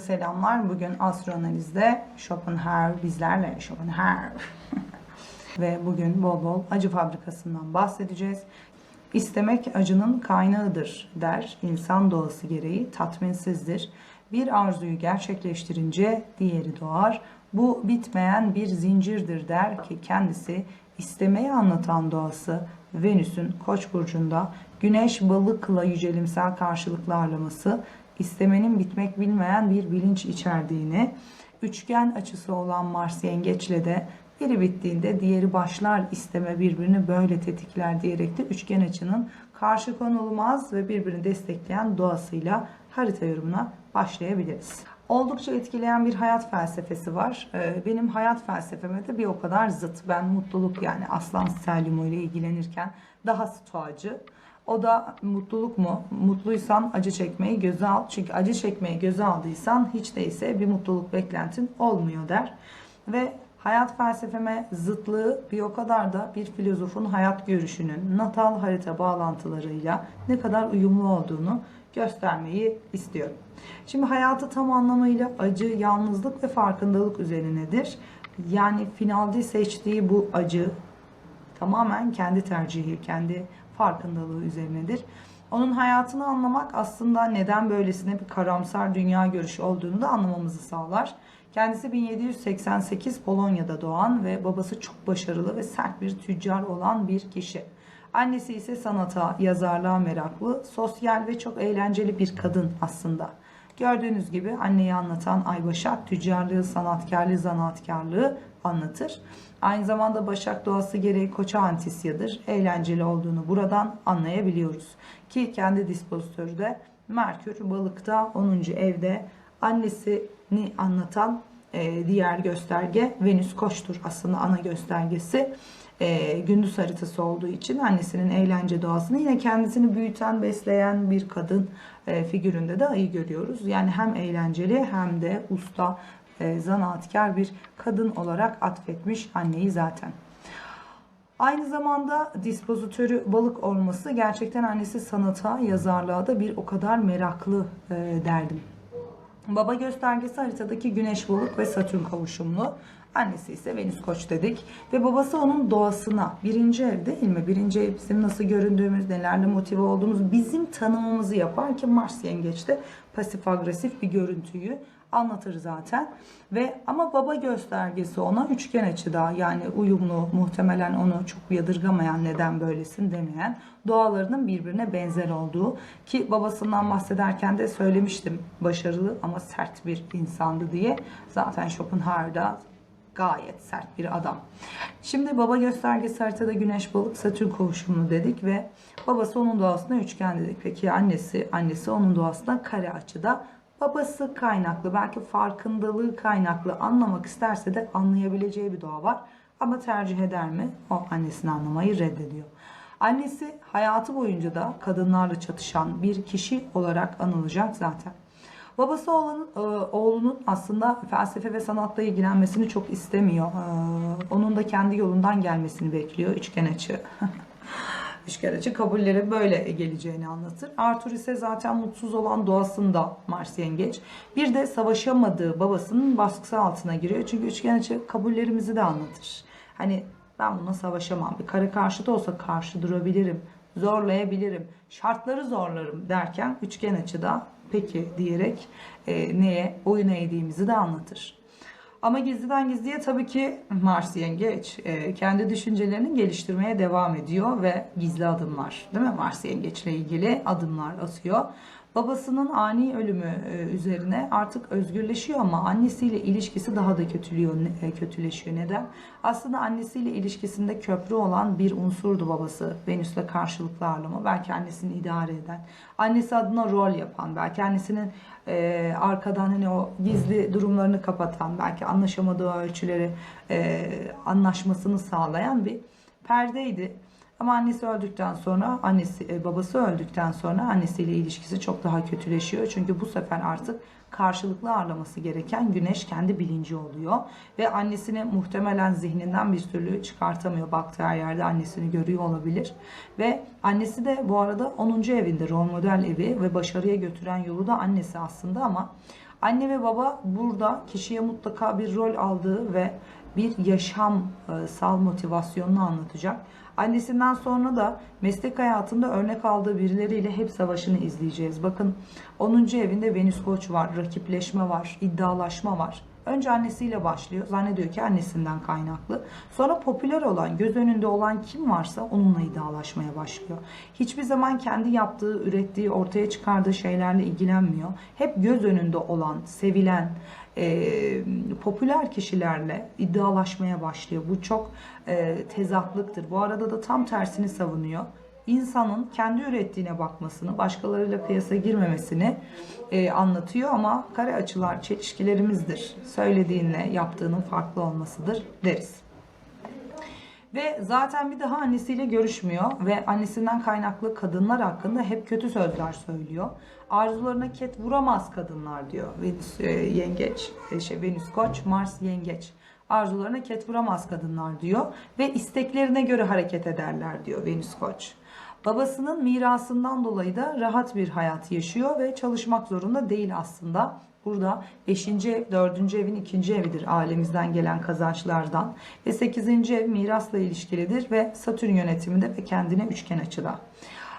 Selamlar. Bugün astroanalizde Schopenhauer bizlerle Schopenhauer ve bugün bol bol acı fabrikasından bahsedeceğiz. İstemek acının kaynağıdır der. İnsan doğası gereği tatminsizdir. Bir arzuyu gerçekleştirince diğeri doğar. Bu bitmeyen bir zincirdir der ki kendisi istemeyi anlatan doğası Venüs'ün Koç burcunda Güneş balıkla yücelimsel karşılıklarlaması istemenin bitmek bilmeyen bir bilinç içerdiğini, üçgen açısı olan Mars yengeçle de biri bittiğinde diğeri başlar isteme birbirini böyle tetikler diyerek de üçgen açının karşı konulmaz ve birbirini destekleyen doğasıyla harita yorumuna başlayabiliriz. Oldukça etkileyen bir hayat felsefesi var. Ee, Benim hayat felsefeme de bir o kadar zıt. Ben mutluluk yani Aslan Selyumu ile ilgilenirken daha stoacı. O da mutluluk mu? Mutluysan acı çekmeyi göze al. Çünkü acı çekmeyi göze aldıysan hiç değilse bir mutluluk beklentin olmuyor der. Ve hayat felsefeme zıtlığı bir o kadar da bir filozofun hayat görüşünün natal harita bağlantılarıyla ne kadar uyumlu olduğunu göstermeyi istiyorum. Şimdi hayatı tam anlamıyla acı, yalnızlık ve farkındalık üzerinedir. Yani finalde seçtiği bu acı tamamen kendi tercihi, kendi farkındalığı üzerinedir. Onun hayatını anlamak aslında neden böylesine bir karamsar dünya görüşü olduğunu da anlamamızı sağlar. Kendisi 1788 Polonya'da doğan ve babası çok başarılı ve sert bir tüccar olan bir kişi. Annesi ise sanata, yazarlığa meraklı, sosyal ve çok eğlenceli bir kadın aslında. Gördüğünüz gibi anneyi anlatan Aybaşak tüccarlığı, sanatkarlığı, zanaatkarlığı anlatır. Aynı zamanda Başak doğası gereği koça antisyadır. Eğlenceli olduğunu buradan anlayabiliyoruz. Ki kendi dispozitörü de Merkür balıkta 10. evde annesini anlatan e, diğer gösterge Venüs koçtur aslında ana göstergesi. E, gündüz haritası olduğu için annesinin eğlence doğasını yine kendisini büyüten, besleyen bir kadın e, figüründe de ayı görüyoruz. Yani hem eğlenceli hem de usta, e, zanaatkar bir kadın olarak atfetmiş anneyi zaten. Aynı zamanda dispozitörü balık olması gerçekten annesi sanata, yazarlığa da bir o kadar meraklı e, derdim. Baba göstergesi haritadaki Güneş balık ve Satürn kavuşumlu. Annesi ise Venüs koç dedik. Ve babası onun doğasına birinci ev değil mi? Birinci ev bizim nasıl göründüğümüz, nelerle motive olduğumuz bizim tanımımızı yapar ki Mars yengeçte pasif agresif bir görüntüyü anlatır zaten. Ve ama baba göstergesi ona üçgen açıda yani uyumlu muhtemelen onu çok yadırgamayan neden böylesin demeyen doğalarının birbirine benzer olduğu ki babasından bahsederken de söylemiştim başarılı ama sert bir insandı diye. Zaten Schopenhauer'da gayet sert bir adam. Şimdi baba göstergesi haritada güneş balık satürn kavuşumunu dedik ve babası onun doğasına üçgen dedik. Peki annesi annesi onun doğasına kare açıda babası kaynaklı belki farkındalığı kaynaklı anlamak isterse de anlayabileceği bir doğa var. Ama tercih eder mi? O annesini anlamayı reddediyor. Annesi hayatı boyunca da kadınlarla çatışan bir kişi olarak anılacak zaten. Babası oğlunun, e, oğlunun aslında felsefe ve sanatla ilgilenmesini çok istemiyor. E, Onun da kendi yolundan gelmesini bekliyor. Üçgen açı. Üçgen açı kabulleri böyle geleceğini anlatır. Arthur ise zaten mutsuz olan doğasında Mars yengeç. Bir de savaşamadığı babasının baskısı altına giriyor. Çünkü üçgen açı kabullerimizi de anlatır. Hani ben buna savaşamam. Bir kare karşıt olsa karşı durabilirim. Zorlayabilirim. Şartları zorlarım derken üçgen açıda peki diyerek e, neye oyun eğdiğimizi de anlatır. Ama gizliden gizliye tabii ki Mars Yengeç e, kendi düşüncelerini geliştirmeye devam ediyor ve gizli adımlar değil mi? Mars Yengeç'le ilgili adımlar atıyor. Babasının ani ölümü e, üzerine artık özgürleşiyor ama annesiyle ilişkisi daha da kötülüyor, e, kötüleşiyor. Neden? Aslında annesiyle ilişkisinde köprü olan bir unsurdu babası. Venüs'le karşılıklı ağırlama. Belki annesini idare eden, annesi adına rol yapan, belki annesinin e, arkadan hani o gizli durumlarını kapatan, belki anlaşamadığı ölçüleri e, anlaşmasını sağlayan bir perdeydi. Ama annesi öldükten sonra, annesi e, babası öldükten sonra annesiyle ilişkisi çok daha kötüleşiyor. Çünkü bu sefer artık karşılıklı ağırlaması gereken güneş kendi bilinci oluyor. Ve annesini muhtemelen zihninden bir türlü çıkartamıyor. Baktığı her yerde annesini görüyor olabilir. Ve annesi de bu arada 10. evinde rol model evi ve başarıya götüren yolu da annesi aslında ama Anne ve baba burada kişiye mutlaka bir rol aldığı ve bir yaşamsal motivasyonunu anlatacak. Annesinden sonra da meslek hayatında örnek aldığı birileriyle hep savaşını izleyeceğiz. Bakın 10. evinde Venüs Koç var, rakipleşme var, iddialaşma var. Önce annesiyle başlıyor. Zannediyor ki annesinden kaynaklı. Sonra popüler olan, göz önünde olan kim varsa onunla iddialaşmaya başlıyor. Hiçbir zaman kendi yaptığı, ürettiği, ortaya çıkardığı şeylerle ilgilenmiyor. Hep göz önünde olan, sevilen, e, popüler kişilerle iddialaşmaya başlıyor. Bu çok e, tezatlıktır. Bu arada da tam tersini savunuyor. İnsanın kendi ürettiğine bakmasını, başkalarıyla kıyasa girmemesini e, anlatıyor ama kare açılar çelişkilerimizdir. Söylediğinle yaptığının farklı olmasıdır deriz. Ve zaten bir daha annesiyle görüşmüyor ve annesinden kaynaklı kadınlar hakkında hep kötü sözler söylüyor. Arzularına ket vuramaz kadınlar diyor. Venüs e, yengeç, e, şey Venüs koç, Mars yengeç. Arzularına ket vuramaz kadınlar diyor ve isteklerine göre hareket ederler diyor Venüs koç. Babasının mirasından dolayı da rahat bir hayat yaşıyor ve çalışmak zorunda değil aslında. Burada 5. ev, 4. evin 2. evidir ailemizden gelen kazançlardan. Ve 8. ev mirasla ilişkilidir ve Satürn yönetiminde ve kendine üçgen açıda.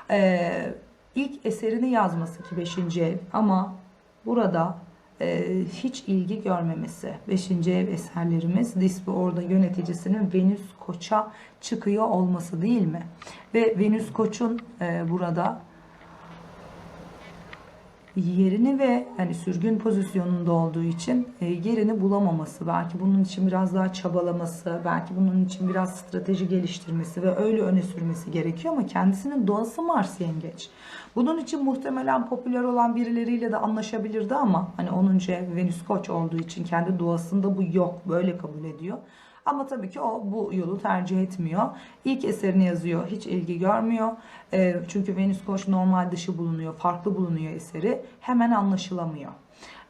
Ee, ilk eserini yazması ki 5. ev ama burada hiç ilgi görmemesi. 5. ev eserlerimiz Dispi orada yöneticisinin Venüs Koç'a çıkıyor olması değil mi? Ve Venüs Koç'un e, burada yerini ve hani sürgün pozisyonunda olduğu için e, yerini bulamaması, belki bunun için biraz daha çabalaması, belki bunun için biraz strateji geliştirmesi ve öyle öne sürmesi gerekiyor ama kendisinin doğası Mars yengeç. Bunun için muhtemelen popüler olan birileriyle de anlaşabilirdi ama hani 10. ev Venüs Koç olduğu için kendi doğasında bu yok, böyle kabul ediyor. Ama tabii ki o bu yolu tercih etmiyor. İlk eserini yazıyor, hiç ilgi görmüyor. E, çünkü Venüs Koç normal dışı bulunuyor, farklı bulunuyor eseri. Hemen anlaşılamıyor.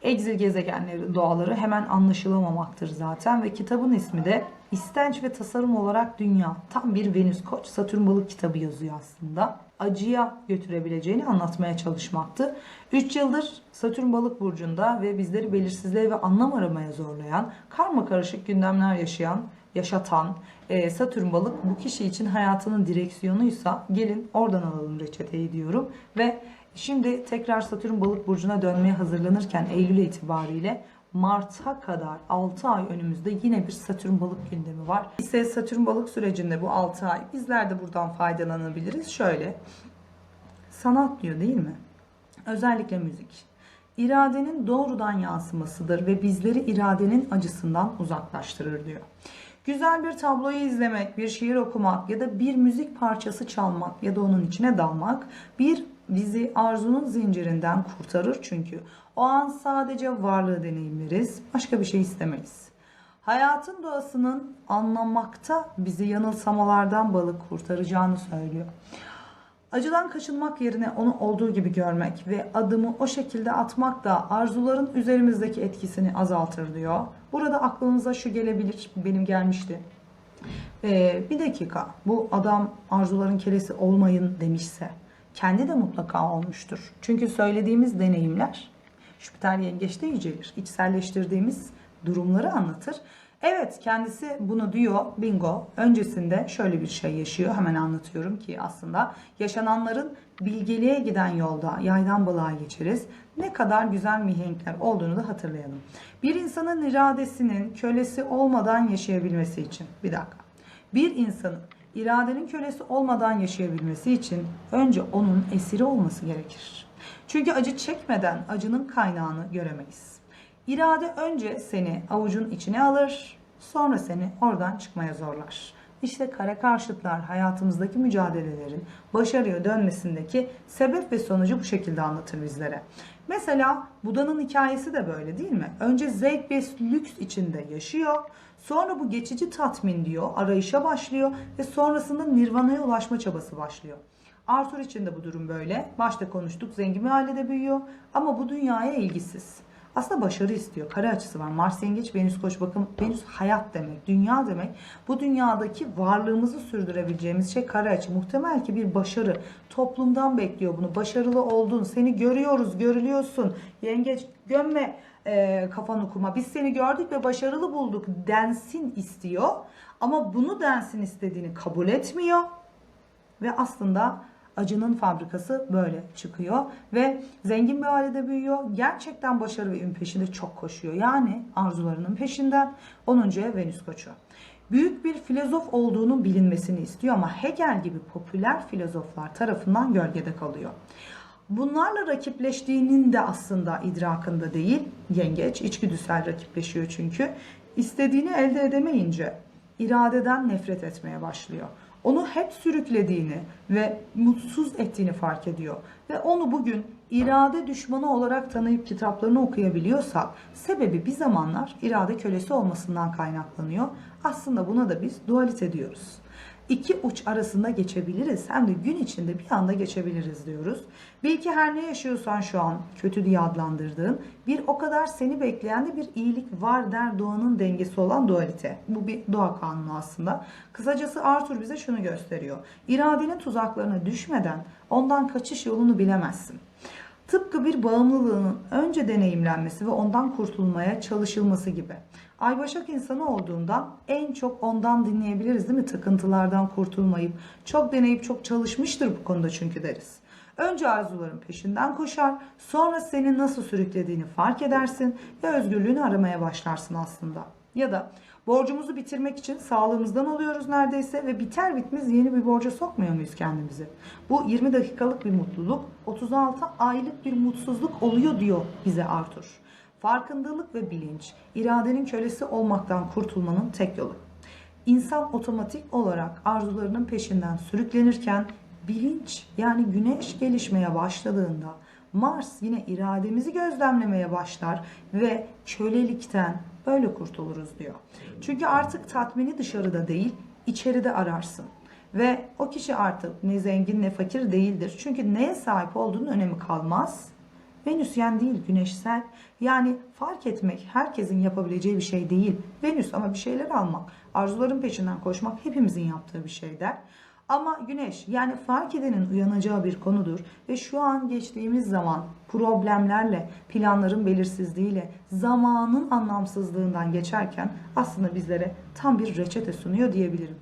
Exil gezegenleri doğaları hemen anlaşılamamaktır zaten ve kitabın ismi de İstenç ve Tasarım olarak Dünya. Tam bir Venüs Koç Satürn balık kitabı yazıyor aslında. Acıya götürebileceğini anlatmaya çalışmaktı. 3 yıldır Satürn balık burcunda ve bizleri belirsizliğe ve anlam aramaya zorlayan, karma karışık gündemler yaşayan, yaşatan e, Satürn balık bu kişi için hayatının direksiyonuysa gelin oradan alalım reçeteyi diyorum ve Şimdi tekrar Satürn balık burcuna dönmeye hazırlanırken Eylül itibariyle Mart'a kadar 6 ay önümüzde yine bir Satürn balık gündemi var. İse Satürn balık sürecinde bu 6 ay bizler de buradan faydalanabiliriz. Şöyle sanat diyor değil mi? Özellikle müzik. İradenin doğrudan yansımasıdır ve bizleri iradenin acısından uzaklaştırır diyor. Güzel bir tabloyu izlemek, bir şiir okumak ya da bir müzik parçası çalmak ya da onun içine dalmak bir bizi arzunun zincirinden kurtarır çünkü o an sadece varlığı deneyimleriz, başka bir şey istemeyiz. Hayatın doğasının anlamakta bizi yanılsamalardan balık kurtaracağını söylüyor. Acıdan kaçınmak yerine onu olduğu gibi görmek ve adımı o şekilde atmak da arzuların üzerimizdeki etkisini azaltır diyor. Burada aklınıza şu gelebilir, benim gelmişti. Ee, bir dakika, bu adam arzuların kelesi olmayın demişse kendi de mutlaka olmuştur. Çünkü söylediğimiz deneyimler Jüpiter yengeçte yücelir. İçselleştirdiğimiz durumları anlatır. Evet kendisi bunu diyor bingo. Öncesinde şöyle bir şey yaşıyor. Hemen anlatıyorum ki aslında yaşananların bilgeliğe giden yolda yaydan balığa geçeriz. Ne kadar güzel mihenkler olduğunu da hatırlayalım. Bir insanın iradesinin kölesi olmadan yaşayabilmesi için bir dakika. Bir insanın iradenin kölesi olmadan yaşayabilmesi için önce onun esiri olması gerekir. Çünkü acı çekmeden acının kaynağını göremeyiz. İrade önce seni avucun içine alır, sonra seni oradan çıkmaya zorlar. İşte kare karşıtlar hayatımızdaki mücadelelerin başarıya dönmesindeki sebep ve sonucu bu şekilde anlatır bizlere. Mesela Buda'nın hikayesi de böyle değil mi? Önce zevk ve lüks içinde yaşıyor. Sonra bu geçici tatmin diyor, arayışa başlıyor ve sonrasında nirvana'ya ulaşma çabası başlıyor. Arthur için de bu durum böyle. Başta konuştuk zengin bir ailede büyüyor ama bu dünyaya ilgisiz. Aslında başarı istiyor. Kare açısı var. Mars yengeç, Venüs koç bakın. Venüs hayat demek, dünya demek. Bu dünyadaki varlığımızı sürdürebileceğimiz şey kare açı. Muhtemel ki bir başarı. Toplumdan bekliyor bunu. Başarılı oldun. Seni görüyoruz, görülüyorsun. Yengeç gömme e, kafan okuma. Biz seni gördük ve başarılı bulduk densin istiyor. Ama bunu densin istediğini kabul etmiyor. Ve aslında acının fabrikası böyle çıkıyor. Ve zengin bir ailede büyüyor. Gerçekten başarı ve ün peşinde çok koşuyor. Yani arzularının peşinden 10. ev Venüs koçu. Büyük bir filozof olduğunu bilinmesini istiyor ama Hegel gibi popüler filozoflar tarafından gölgede kalıyor. Bunlarla rakipleştiğinin de aslında idrakında değil. Yengeç içgüdüsel rakipleşiyor çünkü. İstediğini elde edemeyince iradeden nefret etmeye başlıyor. Onu hep sürüklediğini ve mutsuz ettiğini fark ediyor. Ve onu bugün irade düşmanı olarak tanıyıp kitaplarını okuyabiliyorsak sebebi bir zamanlar irade kölesi olmasından kaynaklanıyor. Aslında buna da biz dualite diyoruz iki uç arasında geçebiliriz. Hem de gün içinde bir anda geçebiliriz diyoruz. Belki her ne yaşıyorsan şu an kötü diye adlandırdığın bir o kadar seni bekleyen de bir iyilik var der doğanın dengesi olan dualite. Bu bir doğa kanunu aslında. Kısacası Arthur bize şunu gösteriyor. İradenin tuzaklarına düşmeden ondan kaçış yolunu bilemezsin. Tıpkı bir bağımlılığının önce deneyimlenmesi ve ondan kurtulmaya çalışılması gibi. Ay Başak insanı olduğundan en çok ondan dinleyebiliriz değil mi? Takıntılardan kurtulmayıp çok deneyip çok çalışmıştır bu konuda çünkü deriz. Önce arzuların peşinden koşar, sonra seni nasıl sürüklediğini fark edersin ve özgürlüğünü aramaya başlarsın aslında. Ya da borcumuzu bitirmek için sağlığımızdan oluyoruz neredeyse ve biter bitmez yeni bir borca sokmuyor muyuz kendimizi? Bu 20 dakikalık bir mutluluk, 36 aylık bir mutsuzluk oluyor diyor bize Arthur. Farkındalık ve bilinç, iradenin kölesi olmaktan kurtulmanın tek yolu. İnsan otomatik olarak arzularının peşinden sürüklenirken bilinç yani güneş gelişmeye başladığında Mars yine irademizi gözlemlemeye başlar ve kölelikten böyle kurtuluruz diyor. Çünkü artık tatmini dışarıda değil, içeride ararsın. Ve o kişi artık ne zengin ne fakir değildir. Çünkü neye sahip olduğunun önemi kalmaz. Venüsyen değil, güneşsel. Yani fark etmek herkesin yapabileceği bir şey değil. Venüs ama bir şeyler almak, arzuların peşinden koşmak hepimizin yaptığı bir şey der. Ama güneş yani fark edenin uyanacağı bir konudur ve şu an geçtiğimiz zaman problemlerle, planların belirsizliğiyle, zamanın anlamsızlığından geçerken aslında bizlere tam bir reçete sunuyor diyebilirim.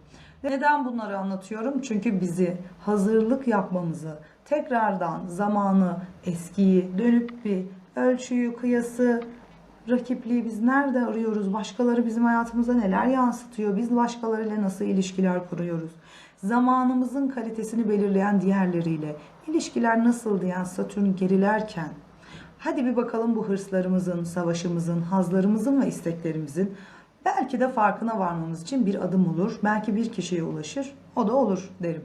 Neden bunları anlatıyorum? Çünkü bizi hazırlık yapmamızı, tekrardan zamanı, eskiyi dönüp bir ölçüyü, kıyası, rakipliği biz nerede arıyoruz? Başkaları bizim hayatımıza neler yansıtıyor? Biz başkalarıyla nasıl ilişkiler kuruyoruz? Zamanımızın kalitesini belirleyen diğerleriyle ilişkiler nasıl diyen Satürn gerilerken hadi bir bakalım bu hırslarımızın, savaşımızın, hazlarımızın ve isteklerimizin belki de farkına varmamız için bir adım olur. Belki bir kişiye ulaşır. O da olur derim.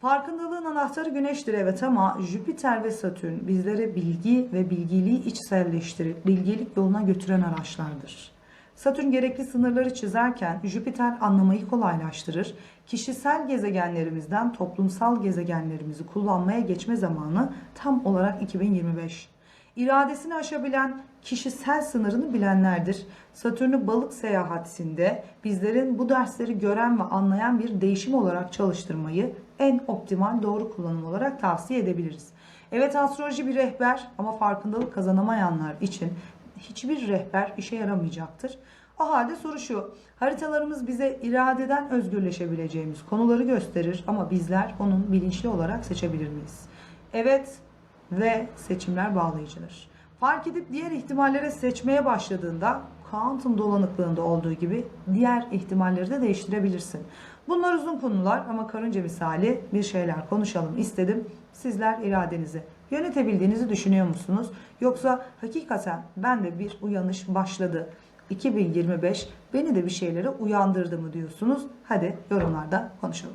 Farkındalığın anahtarı güneştir evet ama Jüpiter ve Satürn bizlere bilgi ve bilgiliği içselleştirip bilgelik yoluna götüren araçlardır. Satürn gerekli sınırları çizerken Jüpiter anlamayı kolaylaştırır. Kişisel gezegenlerimizden toplumsal gezegenlerimizi kullanmaya geçme zamanı tam olarak 2025. İradesini aşabilen kişisel sınırını bilenlerdir. Satürn'ü balık seyahatinde bizlerin bu dersleri gören ve anlayan bir değişim olarak çalıştırmayı en optimal doğru kullanım olarak tavsiye edebiliriz. Evet astroloji bir rehber ama farkındalık kazanamayanlar için hiçbir rehber işe yaramayacaktır. O halde soru şu. Haritalarımız bize iradeden özgürleşebileceğimiz konuları gösterir ama bizler onun bilinçli olarak seçebilir miyiz? Evet ve seçimler bağlayıcıdır. Fark edip diğer ihtimallere seçmeye başladığında kuantum dolanıklığında olduğu gibi diğer ihtimalleri de değiştirebilirsin. Bunlar uzun konular ama karınca misali bir şeyler konuşalım istedim. Sizler iradenizi yönetebildiğinizi düşünüyor musunuz? Yoksa hakikaten ben de bir uyanış başladı. 2025 beni de bir şeylere uyandırdı mı diyorsunuz? Hadi yorumlarda konuşalım.